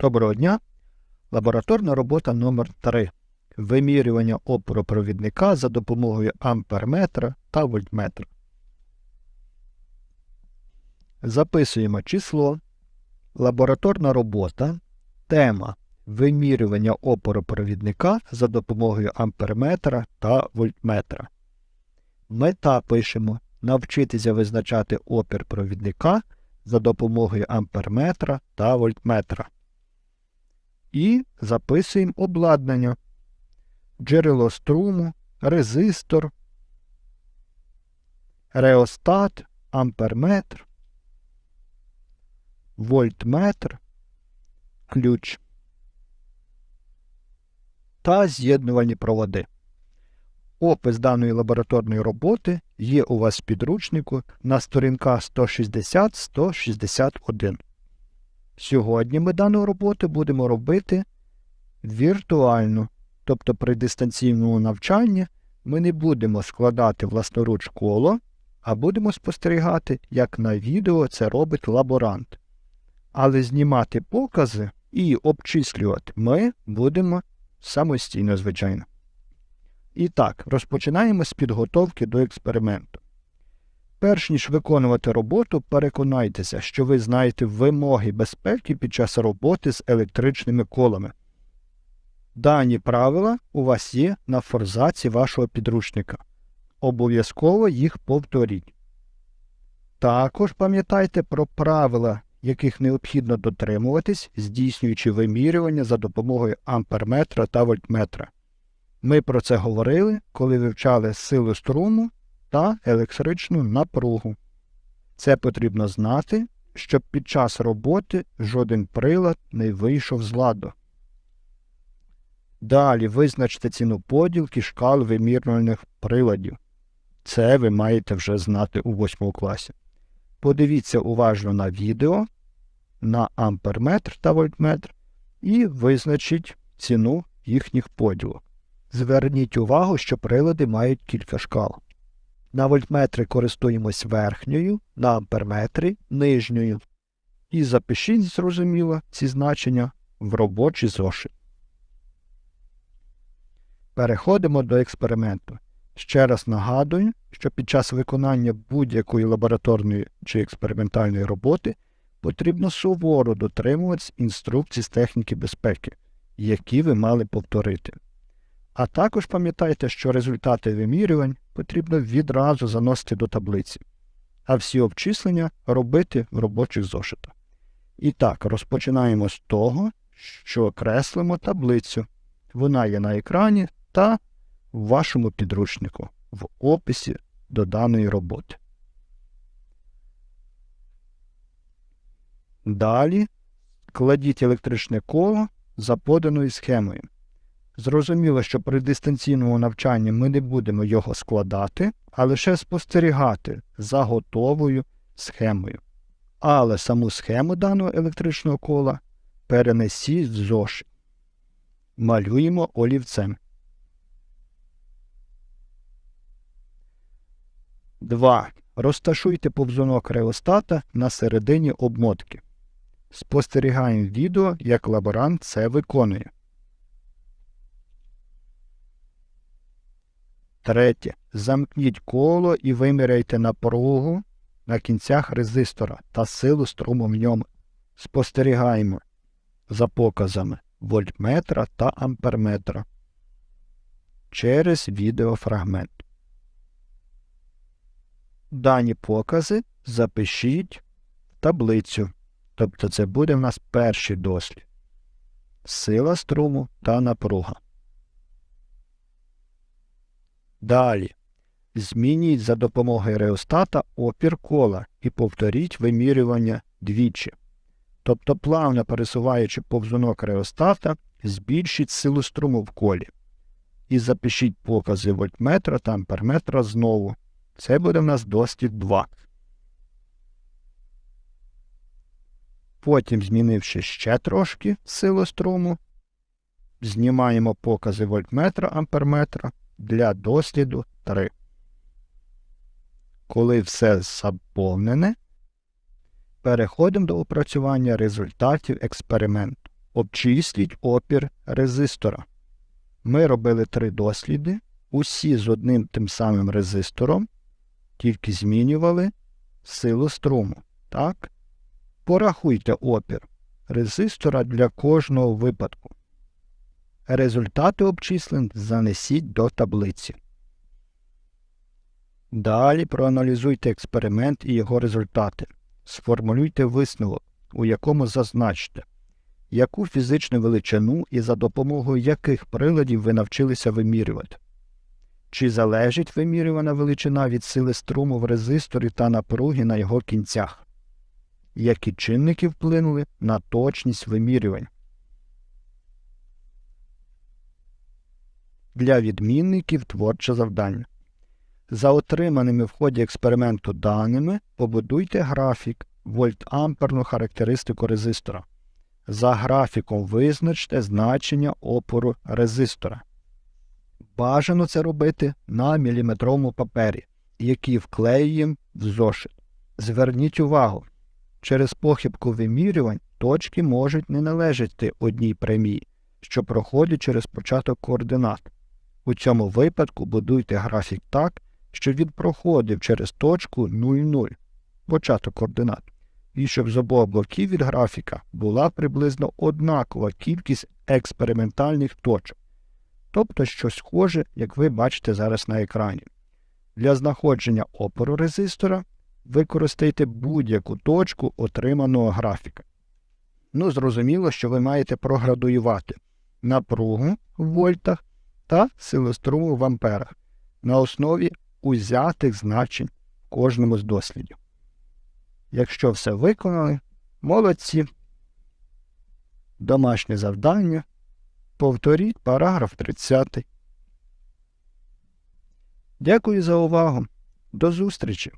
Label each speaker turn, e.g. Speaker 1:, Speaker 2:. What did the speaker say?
Speaker 1: Доброго дня. Лабораторна робота номер 3 Вимірювання опору провідника за допомогою амперметра та вольтметра. Записуємо число. Лабораторна робота. Тема Вимірювання опору провідника за допомогою амперметра та вольтметра. Мета пишемо навчитися визначати опір провідника за допомогою амперметра та вольтметра. І записуємо обладнання. Джерело струму, резистор, реостат, амперметр, вольтметр, ключ та з'єднувальні проводи. Опис даної лабораторної роботи є у вас в підручнику на сторінках 160-161. Сьогодні ми дану роботу будемо робити віртуально, тобто при дистанційному навчанні ми не будемо складати власноруч коло, а будемо спостерігати, як на відео це робить лаборант. Але знімати покази і обчислювати ми будемо самостійно, звичайно. І так, розпочинаємо з підготовки до експерименту. Перш ніж виконувати роботу, переконайтеся, що ви знаєте вимоги безпеки під час роботи з електричними колами. Дані правила у вас є на форзаці вашого підручника. Обов'язково їх повторіть. Також пам'ятайте про правила, яких необхідно дотримуватись, здійснюючи вимірювання за допомогою амперметра та вольтметра. Ми про це говорили, коли вивчали силу струму та електричну напругу. Це потрібно знати, щоб під час роботи жоден прилад не вийшов з ладу. Далі визначте ціну поділки шкал вимірювальних приладів. Це ви маєте вже знати у 8 класі. Подивіться уважно на відео, на амперметр та вольтметр і визначіть ціну їхніх поділок. Зверніть увагу, що прилади мають кілька шкал. На вольтметри користуємось верхньою, на амперметрі нижньою. І запишіть, зрозуміло, ці значення в робочий зошит. Переходимо до експерименту. Ще раз нагадую, що під час виконання будь-якої лабораторної чи експериментальної роботи потрібно суворо дотримуватись інструкцій з техніки безпеки, які ви мали повторити. А також пам'ятайте, що результати вимірювань потрібно відразу заносити до таблиці, а всі обчислення робити в робочих зошитах. І так, розпочинаємо з того, що креслимо таблицю. Вона є на екрані та в вашому підручнику в описі до даної роботи. Далі кладіть електричне коло за поданою схемою. Зрозуміло, що при дистанційному навчанні ми не будемо його складати, а лише спостерігати за готовою схемою. Але саму схему даного електричного кола перенесіть в зошит. Малюємо олівцем. 2. Розташуйте повзунок реостата на середині обмотки. Спостерігаємо відео, як лаборант це виконує. Третє. Замкніть коло і виміряйте напругу на кінцях резистора та силу струму в ньому. Спостерігаємо за показами вольтметра та амперметра через відеофрагмент. Дані покази запишіть в таблицю. Тобто це буде в нас перший дослід. Сила струму та напруга. Далі. Змініть за допомогою реостата опір кола і повторіть вимірювання двічі. Тобто, плавно пересуваючи повзунок реостата, збільшіть силу струму в колі. І запишіть покази вольтметра та амперметра знову. Це буде в нас дослід 2. Потім, змінивши ще трошки силу струму, знімаємо покази вольтметра амперметра для досліду 3. Коли все заповнене, переходимо до опрацювання результатів експерименту. Обчисліть опір резистора. Ми робили три досліди, усі з одним тим самим резистором, тільки змінювали силу струму. Так? Порахуйте опір резистора для кожного випадку. Результати обчислень занесіть до таблиці. Далі проаналізуйте експеримент і його результати. Сформулюйте висновок, у якому зазначте, яку фізичну величину і за допомогою яких приладів ви навчилися вимірювати. Чи залежить вимірювана величина від сили струму в резисторі та напруги на його кінцях? Які чинники вплинули на точність вимірювань? Для відмінників творче завдання. За отриманими в ході експерименту даними побудуйте графік вольтамперну характеристику резистора. За графіком визначте значення опору резистора. Бажано це робити на міліметровому папері, який вклеюємо в зошит. Зверніть увагу, через похибку вимірювань точки можуть не належати одній прямій, що проходить через початок координат. У цьому випадку будуйте графік так, щоб він проходив через точку 0,0 початок координат, і щоб з обох боків від графіка була приблизно однакова кількість експериментальних точок, тобто щось схоже, як ви бачите зараз на екрані. Для знаходження опору резистора використайте будь-яку точку отриманого графіка. Ну, зрозуміло, що ви маєте проградуювати напругу в вольтах та силоструму в амперах на основі узятих значень в кожному з дослідів. Якщо все виконали, молодці. Домашнє завдання. Повторіть параграф 30. Дякую за увагу. До зустрічі!